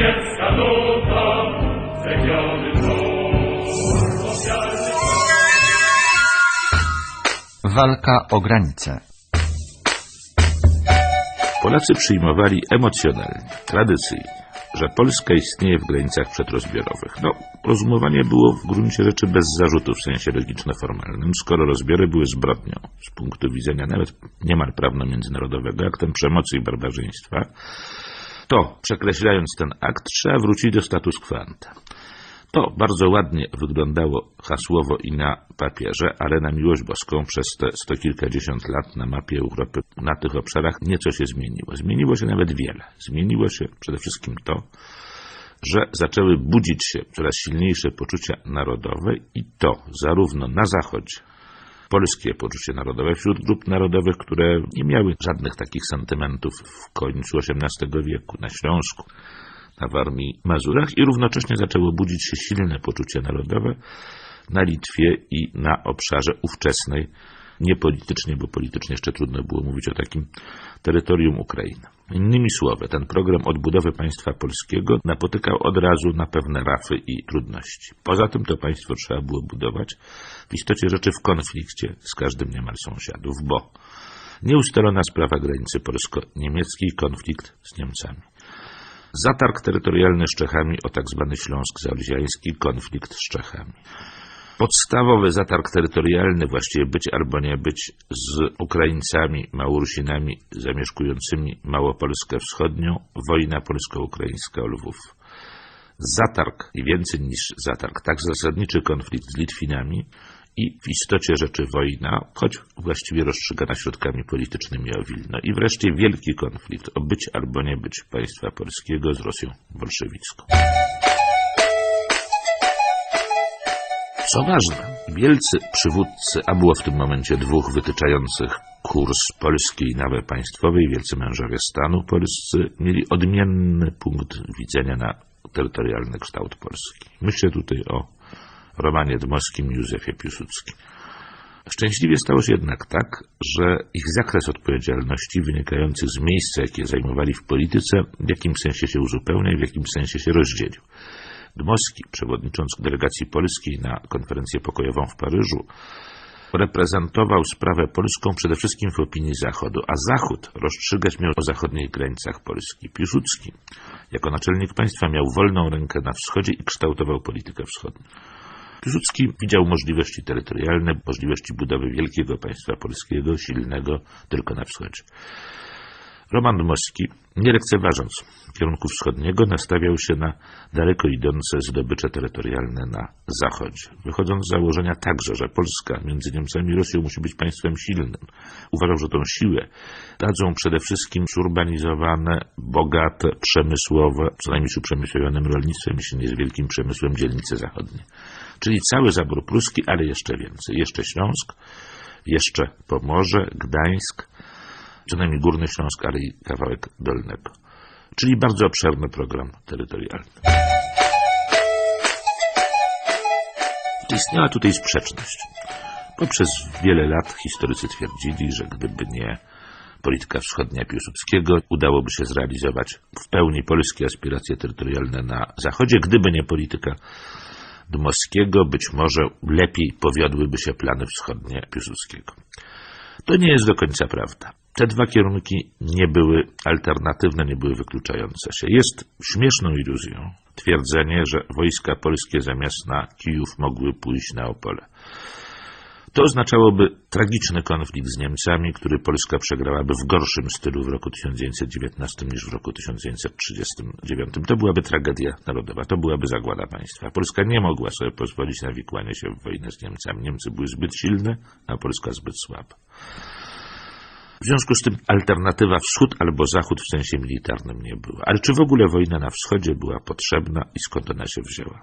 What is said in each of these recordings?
niemiecka nuta, ofiarny Walka o granice. Polacy przyjmowali emocjonalnie, tradycyjnie, że Polska istnieje w granicach przedrozbiorowych. No, rozumowanie było w gruncie rzeczy bez zarzutu w sensie logiczno-formalnym, skoro rozbiory były zbrodnią z punktu widzenia nawet niemal prawno-międzynarodowego, aktem przemocy i barbarzyństwa, to, przekreślając ten akt, trzeba wrócić do status quo ante. To bardzo ładnie wyglądało hasłowo i na papierze, ale na miłość boską przez te sto kilkadziesiąt lat na mapie Europy na tych obszarach nieco się zmieniło. Zmieniło się nawet wiele. Zmieniło się przede wszystkim to, że zaczęły budzić się coraz silniejsze poczucia narodowe i to zarówno na Zachodzie, polskie poczucie narodowe wśród grup narodowych, które nie miały żadnych takich sentymentów w końcu XVIII wieku na Śląsku, na Warmii, Mazurach i równocześnie zaczęło budzić się silne poczucie narodowe na Litwie i na obszarze ówczesnej, nie politycznie, bo politycznie jeszcze trudno było mówić o takim terytorium Ukrainy. Innymi słowy, ten program odbudowy państwa polskiego napotykał od razu na pewne rafy i trudności. Poza tym to państwo trzeba było budować w istocie rzeczy w konflikcie z każdym niemal sąsiadów, bo nieustalona sprawa granicy polsko-niemieckiej, konflikt z Niemcami. Zatarg terytorialny z Czechami o tak zwany Śląsk Zalziański, konflikt z Czechami. Podstawowy zatarg terytorialny, właściwie być albo nie być, z Ukraińcami, Małorusinami zamieszkującymi Małopolskę Wschodnią, wojna polsko-ukraińska o Lwów. Zatarg i więcej niż zatarg, tak zasadniczy konflikt z Litwinami i w istocie rzeczy wojna, choć właściwie rozstrzygana środkami politycznymi o Wilno. I wreszcie wielki konflikt o być albo nie być państwa polskiego z Rosją bolszewicką. Co ważne, wielcy przywódcy, a było w tym momencie dwóch wytyczających kurs polskiej nawy państwowej, wielcy mężowie stanu polscy, mieli odmienny punkt widzenia na terytorialny kształt Polski. Myślę tutaj o Romanie Dmowskim i Józefie Piłsudskim. Szczęśliwie stało się jednak tak, że ich zakres odpowiedzialności wynikający z miejsca, jakie zajmowali w polityce, w jakimś sensie się uzupełnia i w jakimś sensie się rozdzielił. Dmowski, przewodnicząc delegacji polskiej na konferencję pokojową w Paryżu, reprezentował sprawę polską przede wszystkim w opinii Zachodu, a Zachód rozstrzygać miał o zachodnich granicach Polski. Piłsudski, jako naczelnik państwa, miał wolną rękę na wschodzie i kształtował politykę wschodnią. Piłsudski widział możliwości terytorialne, możliwości budowy wielkiego państwa polskiego, silnego tylko na wschodzie. Roman Dmowski, nie lekceważąc kierunku wschodniego, nastawiał się na daleko idące zdobycze terytorialne na zachodzie, wychodząc z założenia także, że Polska między Niemcami i Rosją musi być państwem silnym. Uważał, że tą siłę dadzą przede wszystkim zurbanizowane, bogate, przemysłowe, co najmniej z uprzemysłowionym rolnictwem, jeśli nie z wielkim przemysłem dzielnice zachodnie. Czyli cały zabór pruski, ale jeszcze więcej. Jeszcze Śląsk, jeszcze Pomorze, Gdańsk, co najmniej Górny Śląsk, ale i kawałek Dolnego. Czyli bardzo obszerny program terytorialny. Istniała tutaj sprzeczność. Poprzez wiele lat historycy twierdzili, że gdyby nie polityka wschodnia Piłsudskiego, udałoby się zrealizować w pełni polskie aspiracje terytorialne na Zachodzie. Gdyby nie polityka Dmowskiego, być może lepiej powiodłyby się plany wschodnie Piłsudskiego. To nie jest do końca prawda. Te dwa kierunki nie były alternatywne, nie były wykluczające się. Jest śmieszną iluzją twierdzenie, że wojska polskie zamiast na Kijów mogły pójść na Opole. To oznaczałoby tragiczny konflikt z Niemcami, który Polska przegrałaby w gorszym stylu w roku 1919 niż w roku 1939. To byłaby tragedia narodowa, to byłaby zagłada państwa. Polska nie mogła sobie pozwolić na wikłanie się w wojnę z Niemcami. Niemcy były zbyt silne, a Polska zbyt słaba. W związku z tym alternatywa wschód albo zachód w sensie militarnym nie była. Ale czy w ogóle wojna na wschodzie była potrzebna i skąd ona się wzięła?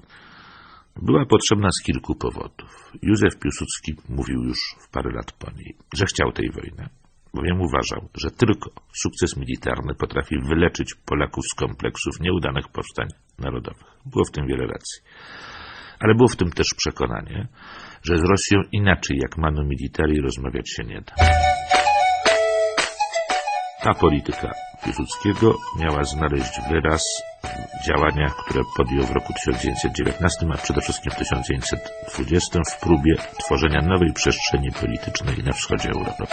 Była potrzebna z kilku powodów. Józef Piłsudski mówił już w parę lat po niej, że chciał tej wojny, bowiem uważał, że tylko sukces militarny potrafi wyleczyć Polaków z kompleksów nieudanych powstań narodowych. Było w tym wiele racji. Ale było w tym też przekonanie, że z Rosją inaczej jak manu militari rozmawiać się nie da. Ta polityka Piłsudskiego miała znaleźć wyraz działania, które podjął w roku 1919, a przede wszystkim w 1920 w próbie tworzenia nowej przestrzeni politycznej na wschodzie Europy.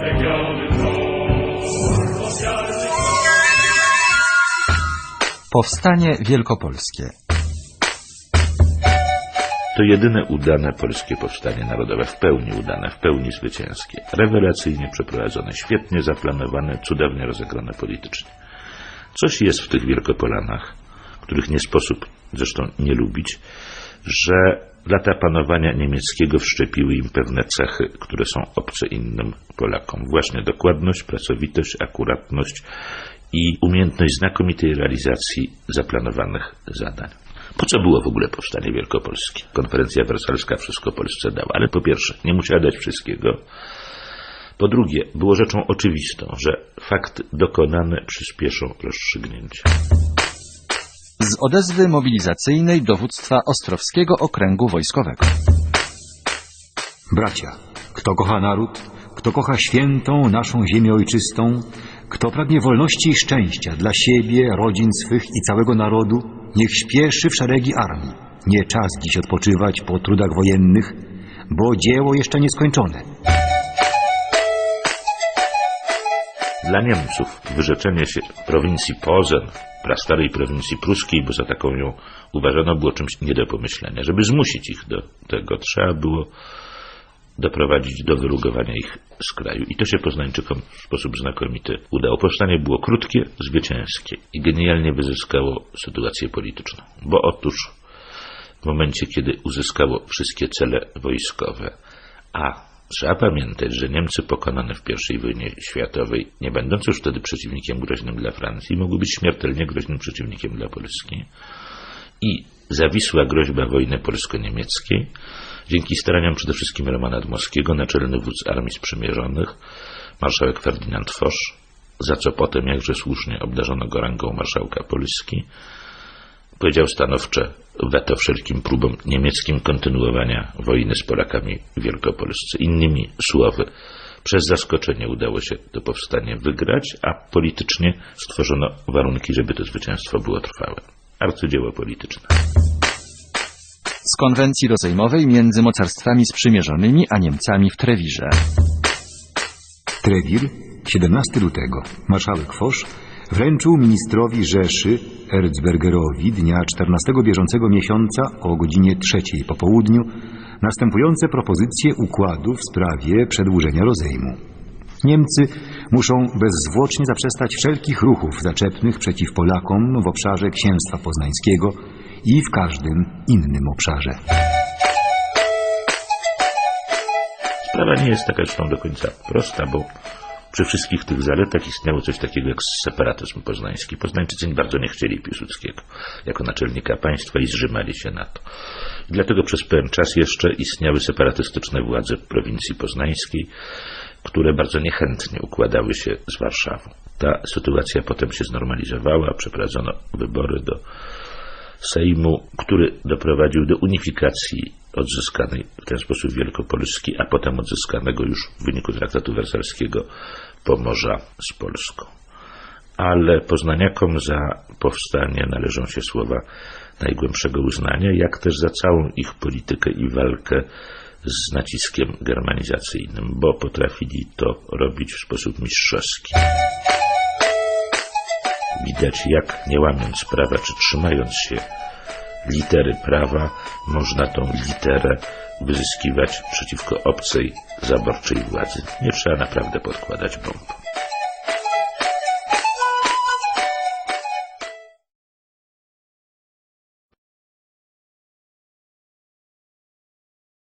Regiony Powstanie Wielkopolskie. To jedyne udane polskie powstanie narodowe, w pełni udane, w pełni zwycięskie. Rewelacyjnie przeprowadzone, świetnie zaplanowane, cudownie rozegrane politycznie. Coś jest w tych Wielkopolanach, których nie sposób zresztą nie lubić, że lata panowania niemieckiego wszczepiły im pewne cechy, które są obce innym Polakom. Właśnie dokładność, pracowitość, akuratność i umiejętność znakomitej realizacji zaplanowanych zadań. Po co było w ogóle powstanie wielkopolskie? Konferencja wersalska wszystko Polsce dała, ale po pierwsze, nie musiała dać wszystkiego. Po drugie, było rzeczą oczywistą, że fakty dokonane przyspieszą rozstrzygnięcia. Z odezwy mobilizacyjnej dowództwa Ostrowskiego Okręgu Wojskowego. Bracia, kto kocha naród, kto kocha świętą naszą ziemię ojczystą, kto pragnie wolności i szczęścia dla siebie, rodzin swych i całego narodu, niech śpieszy w szeregi armii. Nie czas dziś odpoczywać po trudach wojennych, bo dzieło jeszcze nieskończone. Dla Niemców wyrzeczenie się prowincji Pozen, prastarej prowincji pruskiej, bo za taką ją uważano, było czymś nie do pomyślenia. Żeby zmusić ich do tego, trzeba było doprowadzić do wyrugowania ich z kraju. I to się Poznańczykom w sposób znakomity udało. Powstanie było krótkie, zwycięskie i genialnie wyzyskało sytuację polityczną. Bo otóż w momencie, kiedy uzyskało wszystkie cele wojskowe, a trzeba pamiętać, że Niemcy pokonane w I wojnie światowej, nie będąc już wtedy przeciwnikiem groźnym dla Francji, mogły być śmiertelnie groźnym przeciwnikiem dla Polski. I zawisła groźba wojny polsko-niemieckiej, dzięki staraniom przede wszystkim Romana Dmowskiego, naczelny wódz Armii Sprzymierzonych, marszałek Ferdynand Foch, za co potem jakże słusznie obdarzono go rangą marszałka Polski, powiedział stanowcze weto wszelkim próbom niemieckim kontynuowania wojny z Polakami w Wielkopolsce. Innymi słowy, przez zaskoczenie udało się to powstanie wygrać, a politycznie stworzono warunki, żeby to zwycięstwo było trwałe. Arcydzieło polityczne. Z konwencji rozejmowej między mocarstwami sprzymierzonymi a Niemcami w Trewirze. Trewir, 17 lutego. Marszałek Foch wręczył ministrowi Rzeszy Erzbergerowi dnia 14 bieżącego miesiąca o godzinie 3 po południu następujące propozycje układu w sprawie przedłużenia rozejmu. Niemcy muszą bezzwłocznie zaprzestać wszelkich ruchów zaczepnych przeciw Polakom w obszarze księstwa poznańskiego i w każdym innym obszarze. Sprawa nie jest taka zresztą do końca prosta, bo przy wszystkich tych zaletach istniało coś takiego jak separatyzm poznański. Poznańczycy bardzo nie chcieli Piłsudskiego jako naczelnika państwa i zrzymali się na to. I dlatego przez pewien czas jeszcze istniały separatystyczne władze prowincji poznańskiej, które bardzo niechętnie układały się z Warszawą. Ta sytuacja potem się znormalizowała, przeprowadzono wybory do Sejmu, który doprowadził do unifikacji odzyskanej w ten sposób Wielkopolski, a potem odzyskanego już w wyniku traktatu wersalskiego Pomorza z Polską. Ale poznaniakom za powstanie należą się słowa najgłębszego uznania, jak też za całą ich politykę i walkę z naciskiem germanizacyjnym, bo potrafili to robić w sposób mistrzowski. Widać, jak nie łamiąc prawa, czy trzymając się litery prawa, można tą literę wyzyskiwać przeciwko obcej, zaborczej władzy. Nie trzeba naprawdę podkładać bomb.